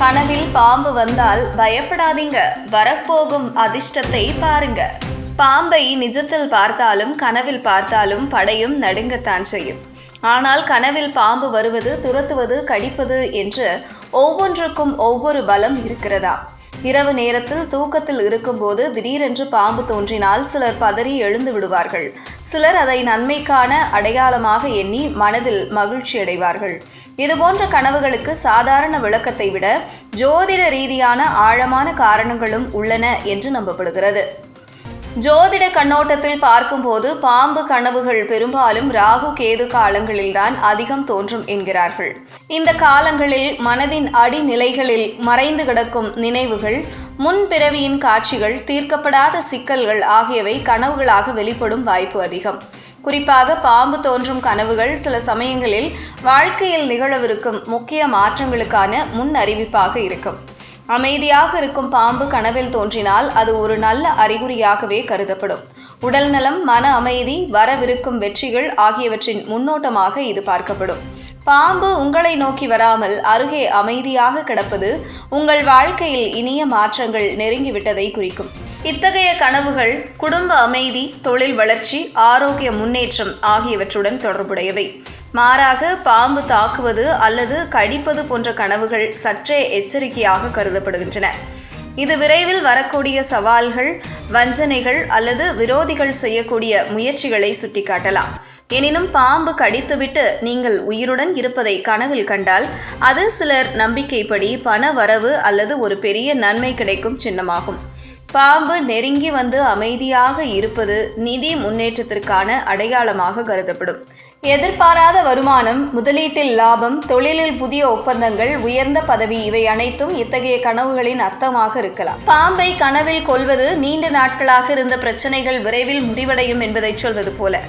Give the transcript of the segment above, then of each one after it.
கனவில் பாம்பு வந்தால் பயப்படாதீங்க. வரப்போகும் அதிர்ஷ்டத்தை பாருங்க. பாம்பை நிஜத்தில் பார்த்தாலும் கனவில் பார்த்தாலும் படையும் நடுங்கத்தான் செய்யும். ஆனால் கனவில் பாம்பு வருவது துரத்துவது கடிப்பது என்று ஒவ்வொன்றுக்கும் ஒவ்வொரு பலம் இருக்கிறதா? இரவு நேரத்தில் தூக்கத்தில் இருக்கும்போது திடீரென்று பாம்பு தோன்றினால் சிலர் பதறி எழுந்து விடுவார்கள். சிலர் அதை நன்மைக்கான அடையாளமாக எண்ணி மனதில் மகிழ்ச்சி அடைவார்கள். இதுபோன்ற கனவுகளுக்கு சாதாரண விளக்கத்தை விட ஜோதிட ரீதியான ஆழமான காரணங்களும் உள்ளன என்று நம்பப்படுகிறது. ஜோதிட கண்ணோட்டத்தில் பார்க்கும்போது பாம்பு கனவுகள் பெரும்பாலும் ராகு கேது காலங்களில்தான் அதிகம் தோன்றும் என்கிறார்கள். இந்த காலங்களில் மனதின் அடிநிலைகளில் மறைந்து கிடக்கும் நினைவுகள் முன்பிறவியின் காட்சிகள் தீர்க்கப்படாத சிக்கல்கள் ஆகியவை கனவுகளாக வெளிப்படும் வாய்ப்பு அதிகம். குறிப்பாக பாம்பு தோன்றும் கனவுகள் சில சமயங்களில் வாழ்க்கையில் நிகழவிருக்கும் முக்கிய மாற்றங்களுக்கான முன் அறிவிப்பாக இருக்கும். அமைதியாக இருக்கும் பாம்பு கனவில் தோன்றினால் அது ஒரு நல்ல அறிகுறியாகவே கருதப்படும். உடல் நலம் மன அமைதி வரவிருக்கும் வெற்றிகள் ஆகியவற்றின் முன்னோட்டமாக இது பார்க்கப்படும். பாம்பு உங்களை நோக்கி வராமல் அருகே அமைதியாக கிடப்பது உங்கள் வாழ்க்கையில் இனிய மாற்றங்கள் நெருங்கிவிட்டதை குறிக்கும். இத்தகைய கனவுகள் குடும்ப அமைதி தொழில் வளர்ச்சி ஆரோக்கிய முன்னேற்றம் ஆகியவற்றுடன் தொடர்புடையவை. மாறாக பாம்பு தாக்குவது அல்லது கடிப்பது போன்ற கனவுகள் சற்றே எச்சரிக்கையாக கருதப்படுகின்றன. இது விரைவில் வரக்கூடிய சவால்கள் வஞ்சனைகள் அல்லது விரோதிகள் செய்யக்கூடிய முயற்சிகளை சுட்டிக்காட்டலாம். எனினும் பாம்பு கடித்துவிட்டு நீங்கள் உயிருடன் இருப்பதை கனவில் கண்டால் அது சிலர் நம்பிக்கைப்படி பண வரவு அல்லது ஒரு பெரிய நன்மை கிடைக்கும் சின்னமாகும். பாம்பு நெருங்கி வந்து அமைதியாக இருப்பது நிதி முன்னேற்றத்திற்கான அடையாளமாக கருதப்படும். எதிர்பாராத வருமானம் முதலீட்டில் லாபம் தொழிலில் புதிய ஒப்பந்தங்கள் உயர்ந்த பதவி இவை அனைத்தும் இத்தகைய கனவுகளின் அர்த்தமாக இருக்கலாம். பாம்பை கனவில் கொள்வது நீண்ட நாட்களாக இருந்த பிரச்சனைகள் விரைவில் முடிவடையும் என்பதை சொல்வது போல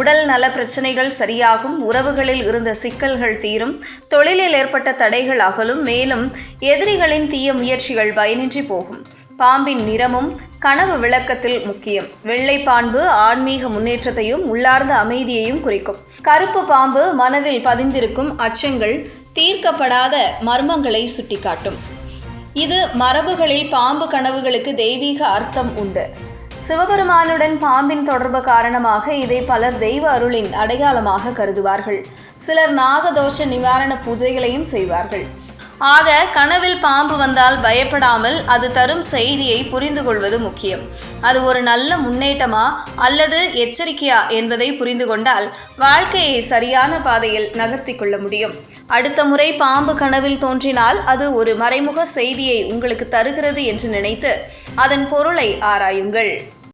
உடல் நல பிரச்சனைகள் சரியாகும் உறவுகளில் இருந்த சிக்கல்கள் தீரும் தொழிலில் ஏற்பட்ட தடைகள் அகலும் மேலும் எதிரிகளின் தீய முயற்சிகள் பயனின்றி போகும். பாம்பின் நிறமும் கனவு விளக்கத்தில் முக்கியம். வெள்ளை பாம்பு ஆன்மீக முன்னேற்றத்தையும் உள்ளார்ந்த அமைதியையும் குறிக்கும். கருப்பு பாம்பு மனதில் பதிந்திருக்கும் அச்சங்கள் தீர்க்கப்படாத மர்மங்களை சுட்டிக்காட்டும். இது மரபுகளில் பாம்பு கனவுகளுக்கு தெய்வீக அர்த்தம் உண்டு. சிவபெருமானுடன் பாம்பின் தொடர்பு காரணமாக இதை பலர் தெய்வ அருளின் அடையாளமாக கருதுவார்கள். சிலர் நாகதோஷ நிவாரண பூஜைகளையும் செய்வார்கள். ஆக கனவில் பாம்பு வந்தால் பயப்படாமல் அது தரும் செய்தியை புரிந்து கொள்வது முக்கியம். அது ஒரு நல்ல முன்னேற்றமா அல்லது எச்சரிக்கையா என்பதை புரிந்து கொண்டால் வாழ்க்கையை சரியான பாதையில் நகர்த்தி கொள்ள முடியும். அடுத்த முறை பாம்பு கனவில் தோன்றினால் அது ஒரு மறைமுக செய்தியை உங்களுக்கு தருகிறது என்று நினைத்து அதன் பொருளை ஆராயுங்கள்.